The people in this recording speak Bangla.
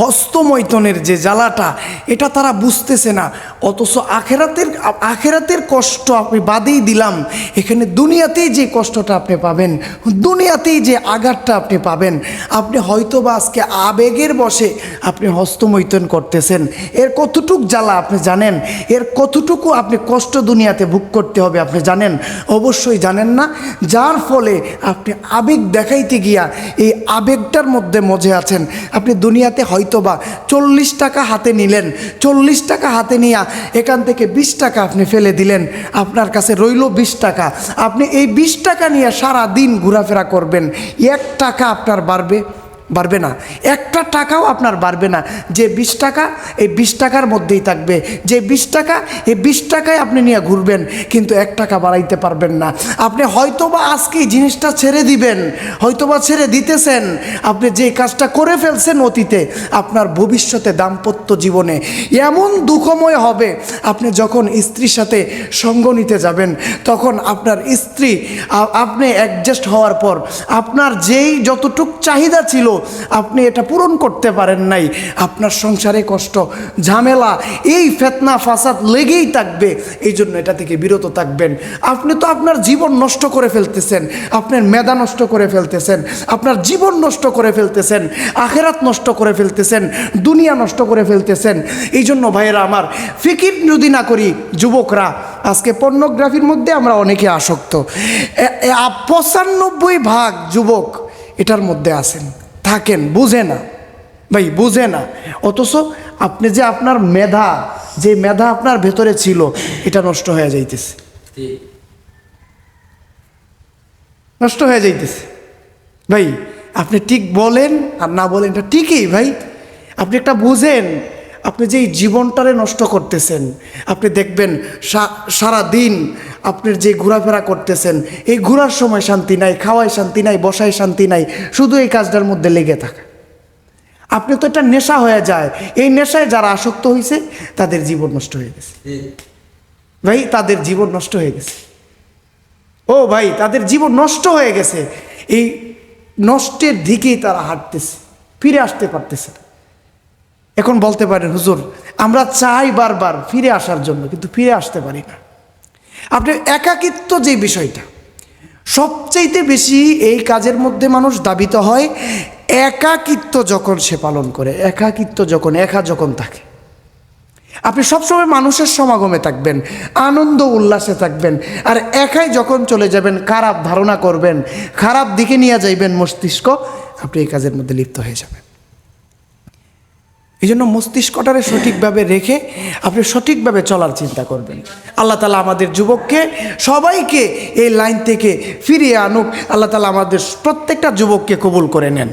হস্তমৈথনের যে জ্বালাটা, এটা তারা বুঝতেছে না। অথচ আখেরাতের আখেরাতের কষ্ট আপনি বাদেই দিলাম। এখানে দুনিয়াতেই যে কষ্টটা আপনি পাবেন, দুনিয়াতেই যে আঘাতটা আপনি পাবেন, আপনি হয়তো বা আজকে আবেগের বসে আপনি হস্তমৈতন করতেছেন। এর কতটুক জ্বালা আপনি জানেন? এর কতটুকু আপনি কষ্ট দুনিয়াতে ভোগ করতে হবে আপনি জানেন? অবশ্যই জানেন না। যার ফলে আপনি আবেগ দেখাইতে গিয়া এই আবেগটার মধ্যে মজে আছেন। আপনি দুনিয়াতে হয়তোবা চল্লিশ টাকা হাতে নিলেন, চল্লিশ টাকা হাতে নিয়ে এখান থেকে বিশ টাকা আপনি ফেলে দিলেন, আপনার কাছে রইল বিশ টাকা। আপনি এই বিশ টাকা নিয়ে সারা দিন ঘোরাফেরা করবেন, এক টাকা আপনার বাড়বে। বাড়বে না। একটা টাকাও আপনার বাড়বে না। যে বিশ টাকা, এই বিশ টাকার মধ্যেই থাকবে। যে বিশ টাকা, এই বিশ টাকায় আপনি নিয়ে ঘুরবেন, কিন্তু এক টাকা বাড়াইতে পারবেন না। আপনি হয়তোবা আজকে জিনিসটা ছেড়ে দিবেন, হয়তোবা ছেড়ে দিতেছেন। আপনি যে কাজটা করে ফেলছেন অতীতে, আপনার ভবিষ্যতে দাম্পত্য জীবনে এমন দুঃখময় হবে, আপনি যখন স্ত্রীর সাথে সঙ্গ নিতে যাবেন, তখন আপনার স্ত্রী আপনি অ্যাডজাস্ট হওয়ার পর, আপনার যেই যতটুক চাহিদা ছিল আপনি এটা পূরণ করতে পারেন নাই। আপনার সংসারে কষ্ট, ঝামেলা, এই ফেতনা, ফাসাদ লেগেই থাকবে। এই জন্য এটা থেকে বিরত থাকবেন। আপনি তো আপনার জীবন নষ্ট করে ফেলতেছেন। আপনার মেধা নষ্ট করে ফেলতেছেন। আপনার জীবন নষ্ট করে ফেলতেছেন। আখেরাত নষ্ট করে ফেলতেছেন। দুনিয়া নষ্ট করে ফেলতেছেন। এই জন্য ভাইয়েরা আমার, ফিকির যদি না করি, যুবকরা, আজকে পর্নোগ্রাফির মধ্যে আমরা অনেকে আসক্ত। পঁচানব্বই ভাগ যুবক এটার মধ্যে আছেন। থাকেন বুঝে না। ভাই বুঝে না। অথচ আপনি যে আপনার মেধা যে মেধা আপনার ভেতরে ছিল এটা নষ্ট হয়ে যাইতেছে। নষ্ট হয়ে যাইতেছে। ভাই আপনি ঠিক বলেন আর না বলেন এটা ঠিকই ভাই। আপনি একটা বুঝেন আপনি যে জীবনটারে নষ্ট করতেছেন আপনি দেখবেন সারা দিন আপনার যে ঘোরাফেরা করতেছেন এই ঘোরার সময় শান্তি নাই খাওয়ায় শান্তি নাই বসায় শান্তি নাই শুধু এই কাজটার মধ্যে লেগে থাকা। আপনি তো এটা নেশা হয়ে যায়। এই নেশায় যারা আসক্ত হয়েছে তাদের জীবন নষ্ট হয়ে গেছে। ভাই তাদের জীবন নষ্ট হয়ে গেছে। ও ভাই তাদের জীবন নষ্ট হয়ে গেছে। এই নষ্টের দিকেই তারা হাঁটতেছে ফিরে আসতে পারতেছে না। এখন বলতে পারেন হুজুর আমরা চাই বারবার ফিরে আসার জন্য কিন্তু ফিরে আসতে পারি না। আপনি একাকিত্ব যে বিষয়টা, সবচাইতে বেশি এই কাজের মধ্যে মানুষ দাবিত হয়, একাকিত্ব যখন সে পালন করে, একাকিত্ব যখন, একা যখন থাকে। আপনি সবসময় মানুষের সমাগমে থাকবেন, আনন্দ উল্লাসে থাকবেন, আর একাই যখন চলে যাবেন, খারাপ ধারণা করবেন, খারাপ দিকে নিয়ে যাইবেন মস্তিষ্ক, আপনি এই কাজের মধ্যে লিপ্ত হয়ে যাবেন। এই জন্য মস্তিষ্কটারে সঠিকভাবে রেখে আপনি সঠিকভাবে চলার চিন্তা করবেন। আল্লাহ তালা আমাদের যুবককে সবাইকে এই লাইন থেকে ফিরিয়ে আনুক। আল্লাহ তালা আমাদের প্রত্যেকটা যুবককে কবুল করে নেন।